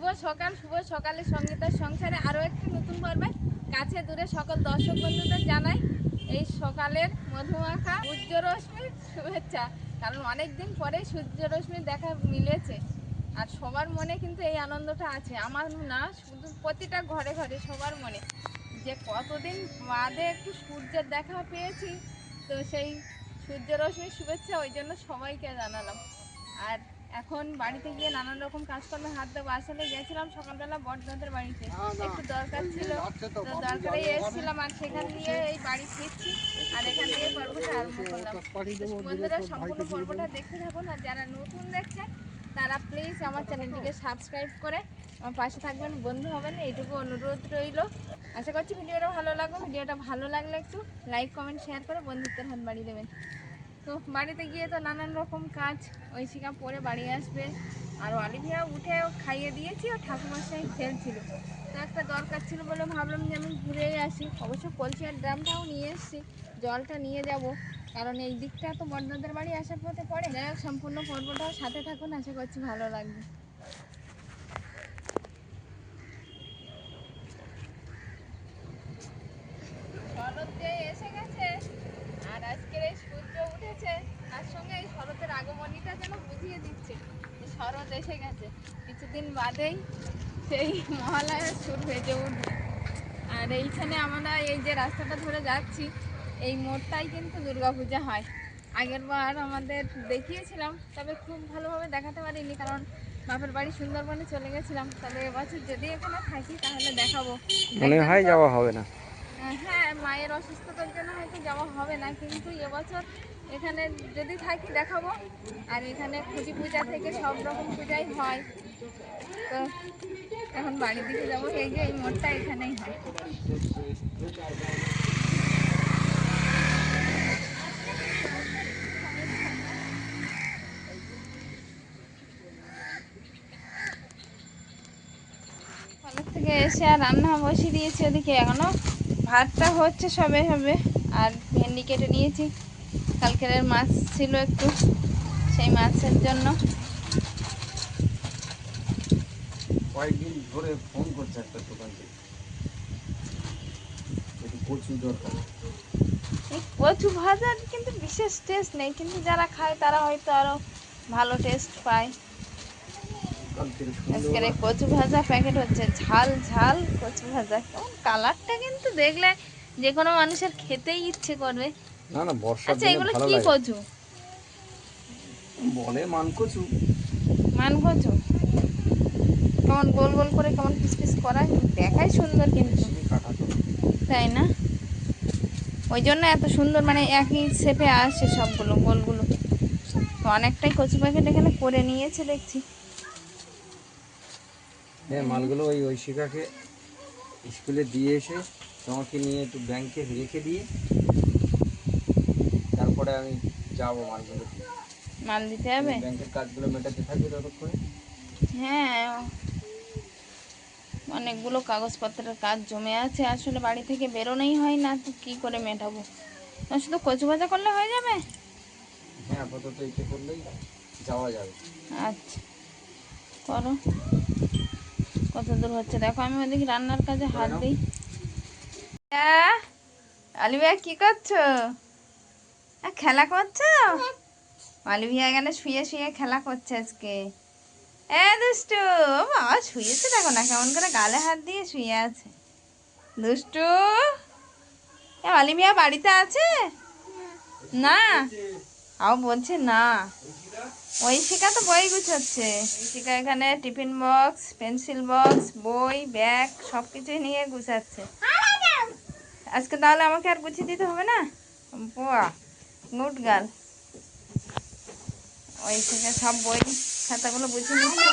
শুভ সকাল, শুভ সকালে সঙ্গীতার সংসারে আরও একটি নতুন পর্বে কাছে দূরে সকল দর্শক বন্ধুদের জানাই এই সকালের মধুমাখা সূর্য রশ্মির শুভেচ্ছা। কারণ অনেক দিন পরে সূর্য রশ্মির দেখা মিলেছে। আর সবার মনে কিন্তু এই আনন্দটা আছে। আমার না, শুধু প্রতিটা ঘরে ঘরে সবার মনে। যে কতদিন বাদে একটু সূর্যের দেখা পেয়েছি, তো সেই সূর্য রশ্মির শুভেচ্ছা ওই জন্য সবাইকে জানালাম। আর এখন বাড়িতে গিয়ে নানান রকম কাজকর্মে হাত দেবো আসলে গেছিলাম সকালবেলা বড়দাদের বাড়িতে। একটু দরকার ছিল, তো দরকারে এসেছিলাম আর সেখান দিয়ে এই বাড়ি ফিরছি আর এখান থেকে পর্বটা আরম্ভ করলাম। বন্ধুরা, সম্পূর্ণ পর্বটা দেখতে থাকুন আর যারা নতুন দেখছেন, তারা প্লিজ আমার চ্যানেলটিকে সাবস্ক্রাইব করে আমার পাশে থাকবেন, বন্ধু হবেন, এইটুকু অনুরোধ রইল। আশা করছি ভিডিওটা ভালো লাগবে ভিডিওটা ভালো লাগলে একটু লাইক কমেন্ট শেয়ার করে বন্ধুত্বের হাত বাড়িয়ে দেবেন। তো বাড়িতে গিয়ে তো নানান রকম কাজ ওই শিকা পরে বাড়ি আসবে। আর অলিভিয়া উঠে খাইয়ে দিয়েছি, ও ঠাকুমার খেলছিল। তো একটা দরকার ছিল বলে ভাবলাম যে আমি ঘুরে আসি। অবশ্য কলসি আর ড্রামটাও নিয়ে এসেছি, জলটা নিয়ে যাব। কারণ এই দিকটা তো বড়দাদের বাড়ি আসার পথে পড়ে। যাই সম্পূর্ণ পর্বটাও সাথে থাকুন, আশা করছি ভালো লাগবে শরৎ যে এসে গেছে আর আজকের এই সূর্য উঠেছে তার সঙ্গে এই শরতের আগমনীটা যেন বুঝিয়ে দিচ্ছে যে শরৎ এসে গেছে কিছুদিন বাদেই সেই মহালয়ার সুর ভেজে উঠবে আর এইখানে আমরা এই যে রাস্তাটা ধরে যাচ্ছি এই মোড়টাই কিন্তু দুর্গাপূজা হয়। আগের বার আমাদের দেখিয়েছিলাম তবে খুব ভালোভাবে দেখাতে পারিনি কারণ বাপের বাড়ি সুন্দরবনে চলে গেছিলাম। তবে এবছর যদি এখানে থাকি তাহলে দেখাবো। মনে হয় যাওয়া হবে না। হ্যাঁ মায়ের অসুস্থতার জন্য হয়তো যাওয়া হবে না কিন্তু এবছর এখানে যদি থাকি দেখাবো। আর এখানে খুঁটি পূজা থেকে সব রকম পূজাই হয়। তো এখন বাড়ির দিকে যাব। এই যে এই মোড়টা এখানেই হয়। থেকে এসে আর রান্না বসিয়ে দিয়েছি ওদিকে এখনও। ভাতটা হচ্ছে সবে হবে, আর ভেন্ডি কেটে নিয়েছি। কালকের মাছ ছিল একটু, সেই মাছের জন্য। কয়েকদিন ধরে ফোন করছে একটা দোকান থেকে একটু কচু দরকার। এই কচু ভাজার কিন্তু বিশেষ টেস্ট নেই কিন্তু যারা খায় তারা হয়তো আরও ভালো টেস্ট পায়। আজকের এই কচু ভাজা প্যাকেট হচ্ছে ঝাল ঝাল কচু ভাজা। কেমন কালারটা কিন্তু দেখলে যে কোনো মানুষের খেতেই ইচ্ছে করবে। না না বর্ষার আচ্ছা এগুলো কি কচু? বলে মান কচু। মান কচু? কেমন গোল গোল করে কেমন পিস পিস করা দেখাই সুন্দর কিন্তু। তাই না? ওই জন্য এত সুন্দর মানে একই শেপে আসে সবগুলো গোলগুলো। তো অনেকটাই কচু প্যাকেট এখানে করে নিয়েছে দেখছি। হ্যাঁ মালগুলো ওই ঐশিকাকে স্কুলে দিয়ে এসে তোমাকে নিয়ে একটু ব্যাংকে রেখে দিয়ে তারপরে আমি যাব মালগুলো। মাল দিতে হবে? ব্যাংকের কাজগুলো মেটাতে থাকবে ততক্ষণে। হ্যাঁ অনেকগুলো কাগজপত্রের কাজ জমে আছে আসলে বাড়ি থেকে বেরোনোই হয় না তো কী করে মেটাবো? না শুধু কচু ভাজা করলে হয়ে যাবে? হ্যাঁ আপাতত এতে করলেই যাওয়া যাবে। আচ্ছা করো। কত দূর হচ্ছে? দেখো আমি ওদিকে রান্নার কাজে হাত দিই। আলি ভাইয়া কি করছ? খেলা করছ? আলি ভাইয়া এখানে শুয়ে শুয়ে খেলা করছে আজকে। এ দুষ্টু বাবা শুয়েছে দেখো না, কেমন করে গালে হাত দিয়ে শুয়ে আছে। দুষ্টু আলি মিয়া বাড়িতে আছে? না, আও বলছে না। ওই শিকা তো বই গুছাচ্ছে। শিকা এখানে টিফিন বক্স, পেন্সিল বক্স, বই, ব্যাগ সব কিছুই নিয়ে গুছাচ্ছে। আজকে তাহলে আমাকে আর গুছিয়ে দিতে হবে না? বাহ, গুড গার্ল। ওই শিকা সব বই খাতাগুলো গুছিয়ে নিচ্ছে।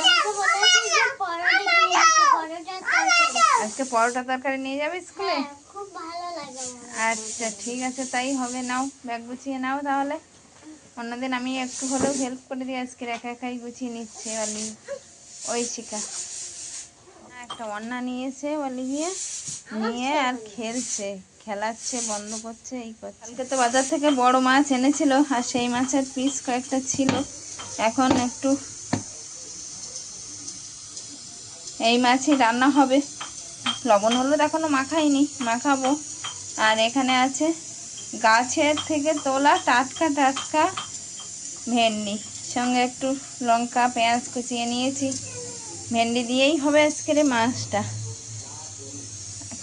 আজকে পরোটা তরকারি নিয়ে যাবে স্কুলে? আমার। আচ্ছা ঠিক আছে তাই হবে। নাও ব্যাগ গুছিয়ে নাও তাহলে। অন্যদিন আমি একটু হলেও হেল্প করে দিই। আজকে একা একাই গুছিয়ে নিচ্ছে অলি ওই শিকা একটা অন্না নিয়েছে অলিভিয়ে নিয়ে আর খেলছে। খেলাচ্ছে, বন্ধ করছে, এই করছে। কালকে তো বাজার থেকে বড় মাছ এনেছিল, আর সেই মাছের পিস কয়েকটা ছিল। এখন একটু এই মাছই রান্না হবে। লবণ, হলুদ এখনও মাখাইনি, মাখাবো। আর এখানে আছে গাছের থেকে তোলা টাটকা টাটকা ভেন্ডি। সঙ্গে একটু লঙ্কা, পেঁয়াজ কুচিয়ে নিয়েছি। ভেন্ডি দিয়েই হবে আজকের মাছটা।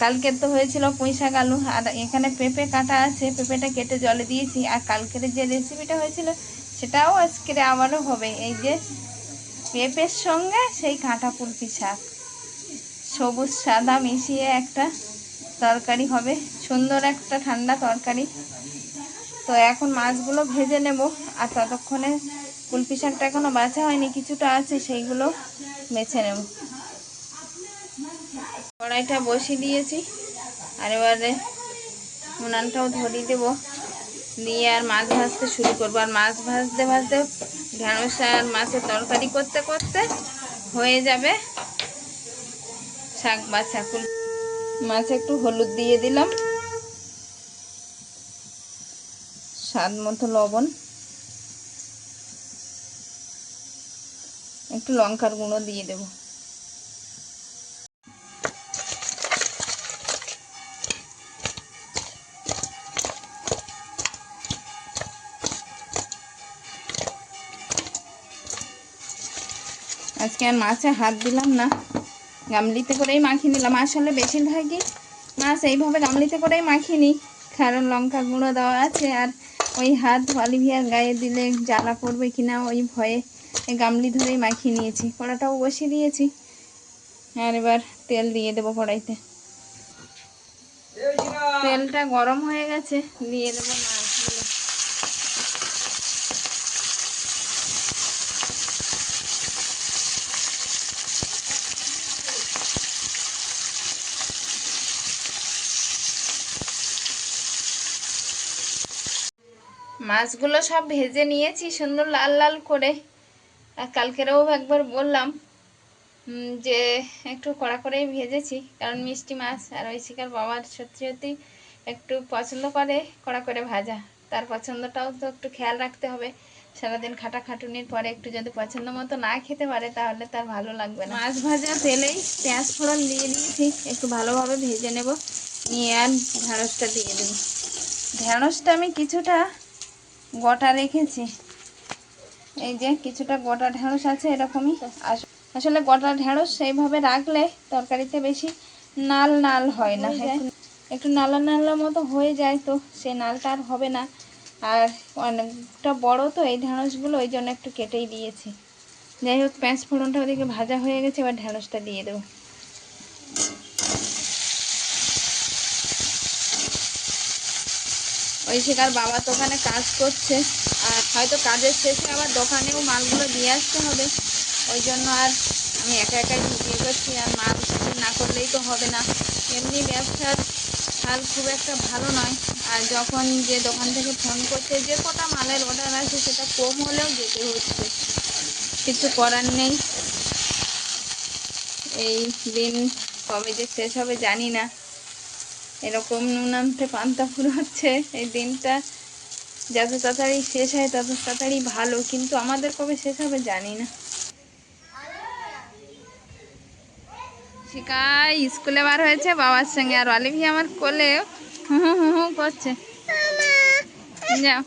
কালকের তো হয়েছিল পুঁই শাক আলু। আর এখানে পেঁপে কাটা আছে, পেঁপেটা কেটে জলে দিয়েছি। আর কালকের যে রেসিপিটা হয়েছিল, সেটাও আজকের আবারও হবে। এই যে পেঁপের সঙ্গে সেই কাঁটা কুলপি শাক। সবুজ সাদা মিশিয়ে একটা তরকারি হবে। সুন্দর একটা ঠান্ডা তরকারি। তো এখন মাছগুলো ভেজে নেব। আর ততক্ষণে কুলপি শাকটা এখনও বাছা হয়নি, কিছুটা আছে, সেইগুলো বেছে নেব। কড়াইটা বসিয়ে দিয়েছি। আর এবারে উনানটাও ধরিয়ে দেবো। দিয়ে আর মাছ ভাজতে শুরু করব। আর মাছ ভাজতে ভাজতে ঢেঁড়স আর মাছের তরকারি করতে করতে হয়ে যাবে শাক বা কুল মাছ একটু হলুদ দিয়ে দিলাম। স্বাদ মতো লবণ। একটু লঙ্কার গুঁড়ো দিয়ে দেবো। আর মাছে হাত দিলাম না। গামলিতে করেই মাখিয়ে নিলাম। আসলে বেশিরভাগই মাছ এইভাবে গামলিতে করেই মাখিয়ে নিই। কারণ লঙ্কা গুঁড়ো দেওয়া আছে আর ওই হাত অলিভিয়ার গায়ে দিলে জ্বালা পড়বে কিনা ওই ভয়ে গামলি ধরেই মাখিয়ে নিয়েছি। কড়াটাও বসিয়ে দিয়েছি। আর এবার তেল দিয়ে দেবো কড়াইতে। তেলটা গরম হয়ে গেছে। দিয়ে দেবো মাছগুলো মাছগুলো সব ভেজে নিয়েছি সুন্দর লাল লাল করে। আর কালকেরেও একবার বললাম যে একটু কড়া করেই ভেজেছি, কারণ মিষ্টি মাছ আর ওই শিকার বাবার সত্যি সত্যি একটু পছন্দ করে কড়া করে ভাজা। তার পছন্দটাও তো একটু খেয়াল রাখতে হবে। সারাদিন খাটা খাটুনির পরে একটু যদি পছন্দ মতো না খেতে পারে, তাহলে তার ভালো লাগবে না। মাছ ভাজা তেলেই পেঁয়াজ ফোড়ন দিয়ে দিয়েছি, একটু ভালোভাবে ভেজে নেব। নিয়ে আর ঢেঁড়সটা দিয়ে দেবো। ঢেঁড়সটা আমি কিছুটা গোটা রেখেছি। এই যে কিছুটা গোটা ঢেঁড়স আছে এরকমই। আস- আসলে গোটা ঢেঁড়স সেইভাবে রাখলে তরকারিতে বেশি নাল নাল হয় না। একটু- নালা নালা মতো হয়ে যায় তো সেই নালটা আর হবে না। আর অনেকটা বড় তো এই ঢেঁড়সগুলো ওই জন্য একটু কেটেই দিয়েছি। যাই হোক পেঁয়াজ ফোড়নটা ওদিকে ভাজা হয়ে গেছে এবার ঢেঁড়সটা দিয়ে দেবো। ওই শিকার বাবা তো ওখানে কাজ করছে, আর হয়তো কাজের শেষে আবার দোকানেও মালগুলো দিয়ে আসতে হবে। ওই জন্য আর আমি একা একাই ঢুকিয়ে করছি, আর মাল না করলেই তো হবে না। এমনি ব্যবসার হাল খুব একটা ভালো নয়। আর যখন যে দোকান থেকে ফোন করছে, যে কটা মালের অর্ডার আছে সেটা কম হলেও যেতে হচ্ছে। কিছু করার নেই। এই দিন কবে যে শেষ হবে জানি না। এরকম নুন আনতে পান্তা ফুরাচ্ছে। এই দিনটা যত তাড়াতাড়ি শেষ হয়, তত তাড়াতাড়ি ভালো, কিন্তু আমাদের কবে শেষ হবে জানি না। শিকাই স্কুলে বার হয়েছে, বাবার সঙ্গে। আর অলিভি আমার কোলে। হু হু হু, করছে। যাও।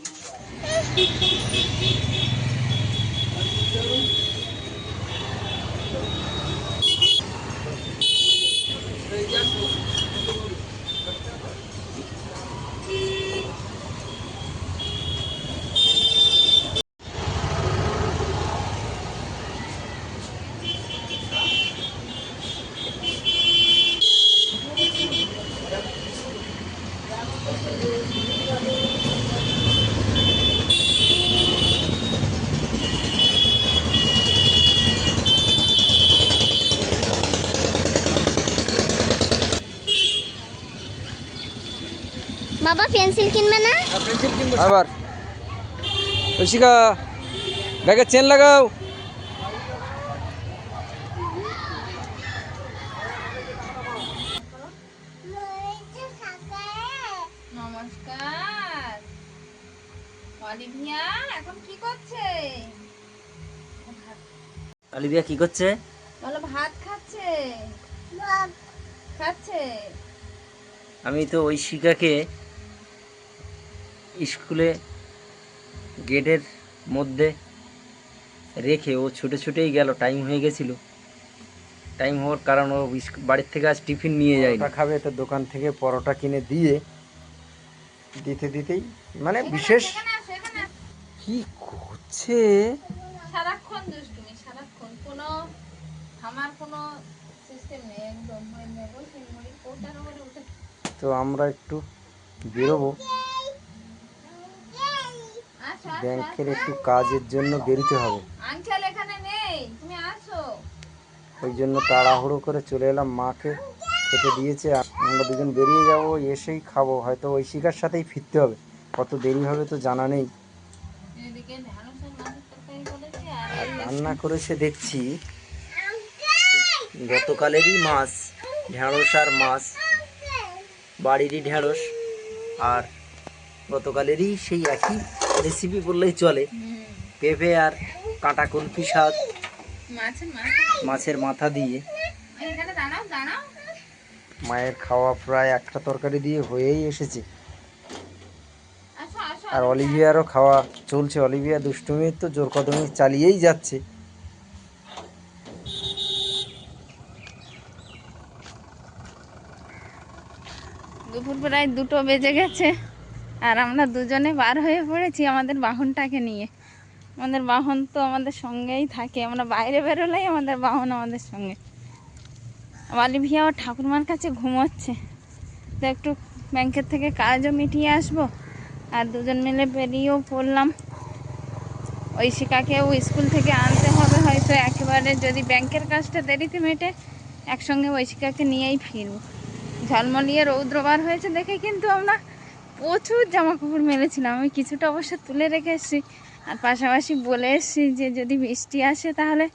পেন্সিল কিনবে না? আবার। ঐশিকা ব্যাগের চেন লাগাও। নমস্কার। অলিভিয়া এখন কি করছে? অলিভিয়া কি করছে? বলো ভাত খাচ্ছে? খাচ্ছে? আমি তো ঐশিকাকে স্কুলে গেটের মধ্যে রেখে ও ছুটে ছুটেই গেল। টাইম হয়ে গেছিল। টাইম হওয়ার কারণ ও বাড়ির থেকে আজ টিফিন নিয়ে যায় খাবে তো দোকান থেকে পরোটা কিনে দিয়ে দিতে দিতেই মানে বিশেষ কি করছে সারাক্ষণ দুষ্টুমি সারাক্ষণ কোনো আমার কোনো সিস্টেম নেই একদম। ওই নেব সেই মুড়ি কোটার উপরে উঠে তো আমরা একটু বেরোবো। ব্যাংকের একটু কাজের জন্য বেরিতে হবে। ওই জন্য তাড়াহুড়ো করে চলে এলাম মাকে খেতে দিয়েছে। আমরা দুজন বেরিয়ে যাব এসেই খাব। হয়তো ওই শিকার সাথেই ফিরতে হবে। কত দেরি হবে তো জানা নেই। রান্না করেছে দেখছি গতকালেরই মাছ ঢ্যাঁড়স আর মাছ বাড়িরই ঢ্যাঁড়স আর গতকালেরই সেই একই রেসিপি বললেই চলে। পেঁপে আর কাঁটা কুলপি শাক মাছের মাছ মাছের মাথা দিয়ে। মায়ের খাওয়া প্রায় একটা তরকারি দিয়ে হয়েই এসেছে। আর অলিভিয়ারও খাওয়া চলছে। অলিভিয়া দুষ্টুমি তো জোর কদমে চালিয়েই যাচ্ছে। দুপুর প্রায় দুটো বেজে গেছে। আর আমরা দুজনে বার হয়ে পড়েছি আমাদের বাহনটাকে নিয়ে। আমাদের বাহন তো আমাদের সঙ্গেই থাকে। আমরা বাইরে বেরোলেই আমাদের বাহন আমাদের সঙ্গে। অলিভিয়া ও ঠাকুরমার কাছে ঘুমোচ্ছে। তো একটু ব্যাংকের থেকে কাজও মিটিয়ে আসব। আর দুজন মিলে বেরিয়েও পড়লাম। ওই ঐশিকাকেও স্কুল থেকে আনতে হবে, হয়তো একেবারে যদি ব্যাংকের কাজটা দেরিতে মেটে, একসঙ্গে ঐশিকাকে নিয়েই ফিরবো। ঝলমলিয়ে রৌদ্রবার হয়েছে দেখে কিন্তু আমরা প্রচুর জামা কাপড় মেলেছিলাম। আমি কিছুটা অবশ্য তুলে রেখে এসেছি। আর পাশাপাশি বলে এসেছি যে যদি বৃষ্টি আসে তাহলে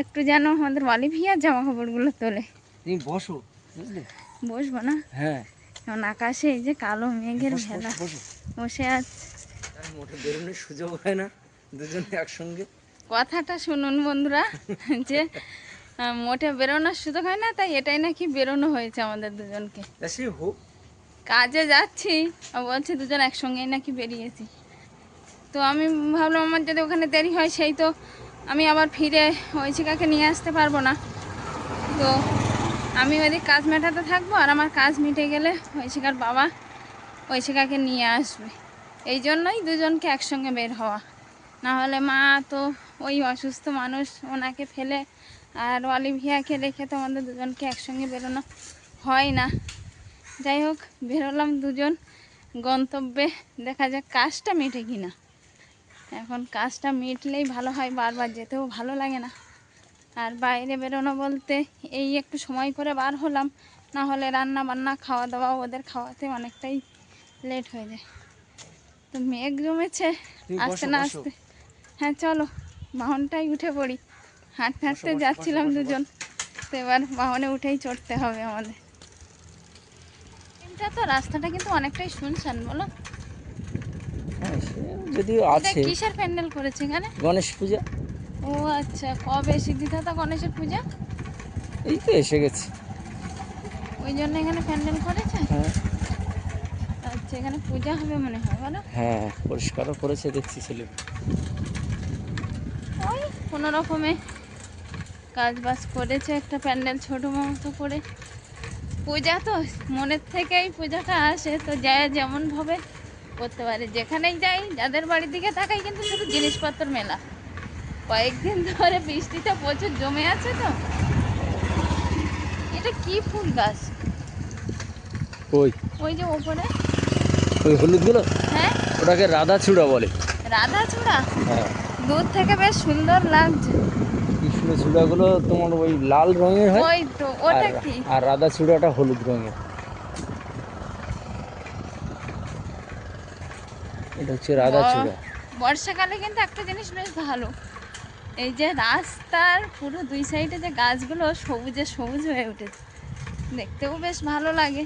একটু যেন আমাদের অলিভিয়ার জামা কাপড়গুলো তোলে। তুমি বসো বুঝলে? বসবো না? হ্যাঁ। কারণ আকাশে এই যে কালো মেঘের ভেলা বসো, আছে। মোটে বেরোনোর সুযোগ হয় না দুজনে একসঙ্গে। কথাটা শুনুন বন্ধুরা যে মোটে বেরোনোর সুযোগ হয় না তাই এটাই নাকি বেরোনো হয়েছে আমাদের দুজনকে। সে হোক কাজে যাচ্ছি। বলছে দুজন একসঙ্গেই নাকি বেরিয়েছি। তো আমি ভাবলাম, আমার যদি ওখানে দেরি হয়, সেই তো আমি আবার ফিরে ঐশিকাকে নিয়ে আসতে পারব না। তো আমি ওইদিক কাজ মেটাতে থাকব আর আমার কাজ মিটে গেলে ঐশিকার বাবা ঐশিকাকে নিয়ে আসবে। এই জন্যই দুজনকে একসঙ্গে বের হওয়া। না হলে মা তো ওই অসুস্থ মানুষ, ওনাকে ফেলে আর অলিভিয়াকে রেখে তো আমাদের দুজনকে একসঙ্গে বেরোনো হয় না। যাই হোক বেরোলাম দুজন। গন্তব্যে দেখা যাক কাজটা মিটে কিনা। এখন কাজটা মিটলেই ভালো হয় বারবার যেতেও ভালো লাগে না। আর বাইরে বেরোনো বলতে এই একটু সময় করে বার হলাম না হলে রান্না বান্না খাওয়া দাওয়া ওদের খাওয়াতে অনেকটাই লেট হয়ে যায়। তো মেঘ জমেছে আসতে না আসতে। হ্যাঁ চলো বাহনটাই উঠে পড়ি। হাঁটতে হাঁটতে যাচ্ছিলাম দুজন। তো এবার বাহনে উঠেই চড়তে হবে আমাদের। এটা তো রাস্তাটা কিন্তু অনেকটাই শুনছেন বলো। হ্যাঁ সে যদিও আছে। কিসের প্যান্ডেল করেছে এখানে? গণেশ পূজা। ও আচ্ছা কবে? সিদ্ধিদাতা গণেশের পূজা? এই তো এসে গেছে। ওই জন্য এখানে প্যান্ডেল করেছে? হ্যাঁ। আচ্ছা এখানে পূজা হবে মনে হয় বলো। হ্যাঁ পরিষ্কারও করেছে দেখছি ছেলে। ওই কোনো রকমে কাজ বাজ করেছে একটা প্যান্ডেল ছোটো মতো করে। পূজা তো মনের থেকেই পূজাটা আসে তো যায় যেমনভাবে করতে পারে। যেখানেই যাই যাদের বাড়ির দিকে তাকাই কিন্তু শুধু জিনিসপত্র মেলা। কয়েকদিন ধরে বৃষ্টিতে প্রচুর জমে আছে তো। এটা কি ফুল গাছ? ওই। ওই যে ওপরে। ওই হলুদগুলো হ্যাঁ। ওটাকে রাধা চূড়া বলে। রাধাচূড়া? হ্যাঁ। দূর থেকে বেশ সুন্দর লাগছে। কৃষ্ণ চূড়াগুলো তোমার ওই লাল রঙের হয়? ওই তো ওটা কি? আর রাধা চূড়াটা হলুদ রঙের। এটা হচ্ছে রাধা চূড়া। বর্ষাকালে কিন্তু একটা জিনিস বেশ ভালো। এই যে রাস্তার পুরো দুই সাইডে যে গাছগুলো সবুজে সবুজ হয়ে উঠেছে। দেখতেও বেশ ভালো লাগে।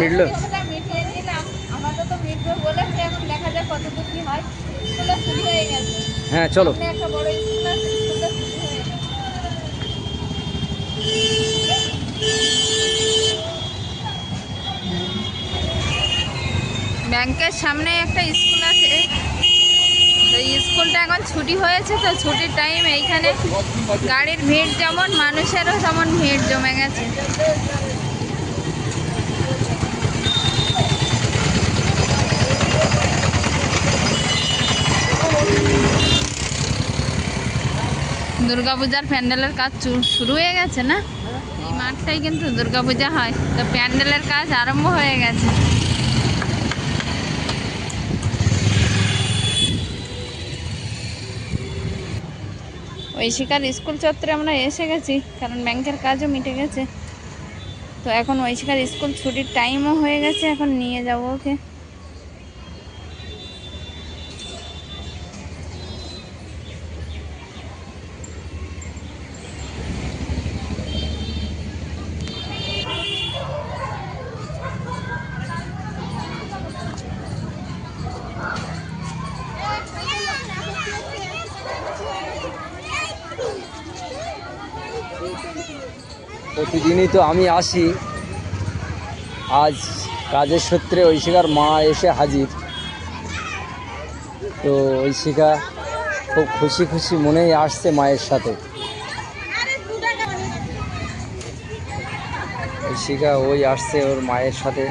মিটলো? আমাদের তো হয়, চলো। ব্যাংকের সামনে একটা স্কুল আছে। তো স্কুলটা এখন ছুটি হয়েছে তো, ছুটির টাইম এইখানে গাড়ির ভিড় যেমন, মানুষেরও তেমন ভিড় জমে গেছে। দুর্গাপূজার প্যান্ডেলের কাজ শুরু হয়ে গেছে না? এই মাঠটাই কিন্তু দুর্গাপূজা হয়। তো প্যান্ডেলের কাজ আরম্ভ হয়ে গেছে। ঐশিকার স্কুল চত্বরে আমরা এসে গেছি, কারণ ব্যাংকের কাজও মিটে গেছে। তো এখন ঐশিকার স্কুল ছুটির টাইমও হয়ে গেছে, এখন নিয়ে যাব ওকে। প্রতিদিনই তো আমি আসি, আজ কাজের সূত্রে ঐশিকার মা এসে হাজির। তো ঐশিকা খুব খুশি খুশি মনেই আসছে মায়ের সাথে। ঐশিকা ওই আসছে ওর মায়ের সাথে।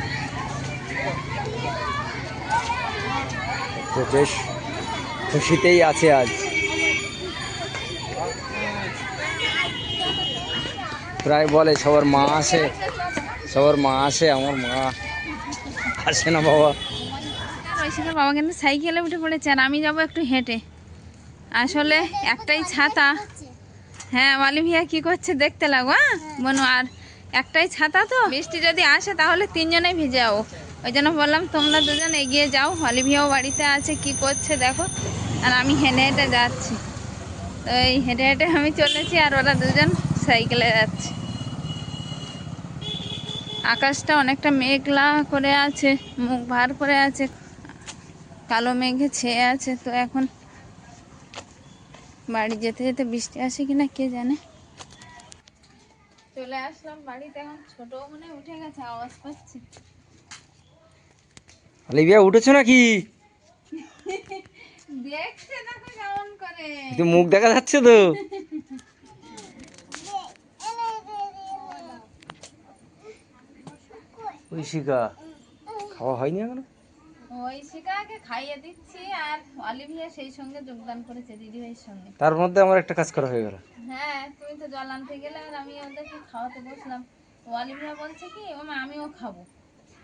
তো বেশ খুশিতেই আছে আজ। প্রায় বলে, সবার মা আসে। সবার মা আসে, আমার মা আসে না বাবা। বাবা, কিন্তু সাইকেলে উঠে পড়েছে আর আমি যাব একটু হেঁটে। আসলে একটাই ছাতা। হ্যাঁ মালি ভিয়া কি করছে দেখতে লাগো হ্যাঁ? বনু, আর একটাই ছাতা তো। বৃষ্টি যদি আসে, তাহলে তিনজনেই ভিজে যাব ওই জন্য বললাম, তোমরা দুজন এগিয়ে যাও। অলিভিয়াও বাড়িতে আছে, কি করছে দেখো। আর আমি হেঁটে হেঁটে যাচ্ছি। তো এই হেঁটে হেঁটে আমি চলেছি, আর ওরা দুজন সাইকেলে যাচ্ছে। আকাশটা অনেকটা মেঘলা করে আছে মুখ ভার করে আছে কালো মেঘে ছেয়ে আছে তো এখন বাড়ি যেতে যেতে বৃষ্টি আসে কিনা কে জানে। চলে আসলাম বাড়িতে এখন ছোট মনে উঠে গেছে আওয়াজ পাচ্ছি। লিবিয়া উঠেছো নাকি? দেখছে দেখো কেমন করে। মুখ দেখা যাচ্ছে তো। ঐশিকা খাওয়া হয়নি এখনও? ওই শিকাকে খাইয়ে দিচ্ছি আর অলিভিয়া সেই সঙ্গে যোগদান করেছে দিদিভাইয়ের সঙ্গে। তার মধ্যে আমার একটা কাজ করা হয়ে গেল। হ্যাঁ তুমি তো জল আনতে গেলে আর আমি ওদেরকে খাওয়াতে বসলাম। অলিভিয়া বলছে কি ও মা আমিও খাব।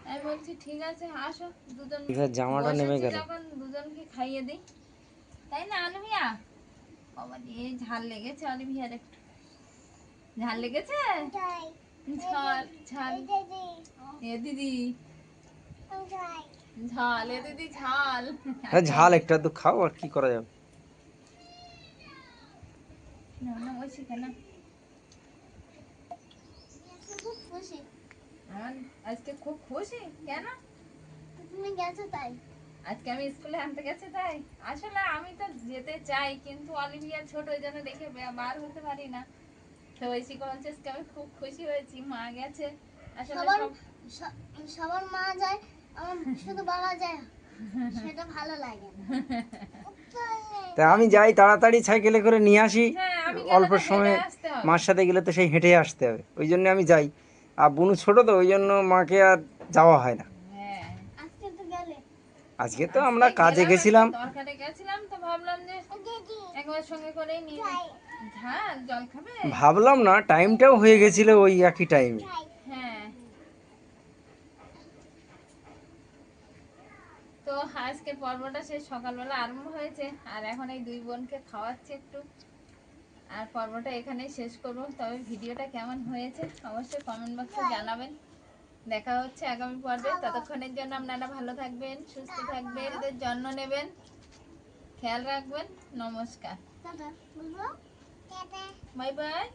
আমি বলছি ঠিক আছে আসো দুজন এবার জামাটা নেমে গেল। যখন দুজনকে খাইয়ে দিই। তাই না অলিভিয়া? বাবা দিয়ে ঝাল লেগেছে অলিভিয়ার একটু। ঝাল লেগেছে? ঝাল ঝাল। এ দিদি। ঝাল। এ দিদি ঝাল। ঝাল একটা তো খাও আর কি করা যাবে? না না ওই শিখে না। খুব খুশি। আমার আজকে খুব খুশি কেন? তুমি গেছো তাই। আজকে আমি স্কুলে আনতে গেছি তাই। আসলে আমি তো যেতে চাই কিন্তু অলিভিয়া ছোট ওই জন্য দেখে বার হতে পারি না। তো ওই শিখা আমি খুব খুশি হয়েছি মা গেছে। আসলে সবার সবার মা যায় আমার শুধু বলা যায় সেটা ভালো লাগে তা আমি যাই তাড়াতাড়ি সাইকেলে করে নিয়ে আসি। হ্যাঁ, অল্প সময়। মার সাথে গেলে তো সেই হেঁটে আসতে হবে। ওই জন্য আমি যাই। আর বুনু ছোট তো ওই জন্য মাকে আর যাওয়া হয় না। আজকে তো আমরা কাজে গেছিলাম। দরকারে গেছিলাম তো ভাবলাম যে একবার সঙ্গে করেই নিয়ে যাই। জল খাবে? ভাবলাম না টাইমটাও হয়ে গেছিল ওই একই টাইমে হ্যাঁ। তো আজকে পর্বটা সেই সকালবেলা আরম্ভ হয়েছে আর এখন এই দুই বোনকে খাওয়াচ্ছি একটু। আর পর্বটা এখানেই শেষ করব। তবে ভিডিওটা কেমন হয়েছে অবশ্যই কমেন্ট বক্সে জানাবেন। দেখা হচ্ছে আগামী পর্বে। ততক্ষণের জন্য আপনারা ভালো থাকবেন সুস্থ থাকবেন এদের যত্ন নেবেন। খেয়াল রাখবেন। নমস্কার। Bye bye.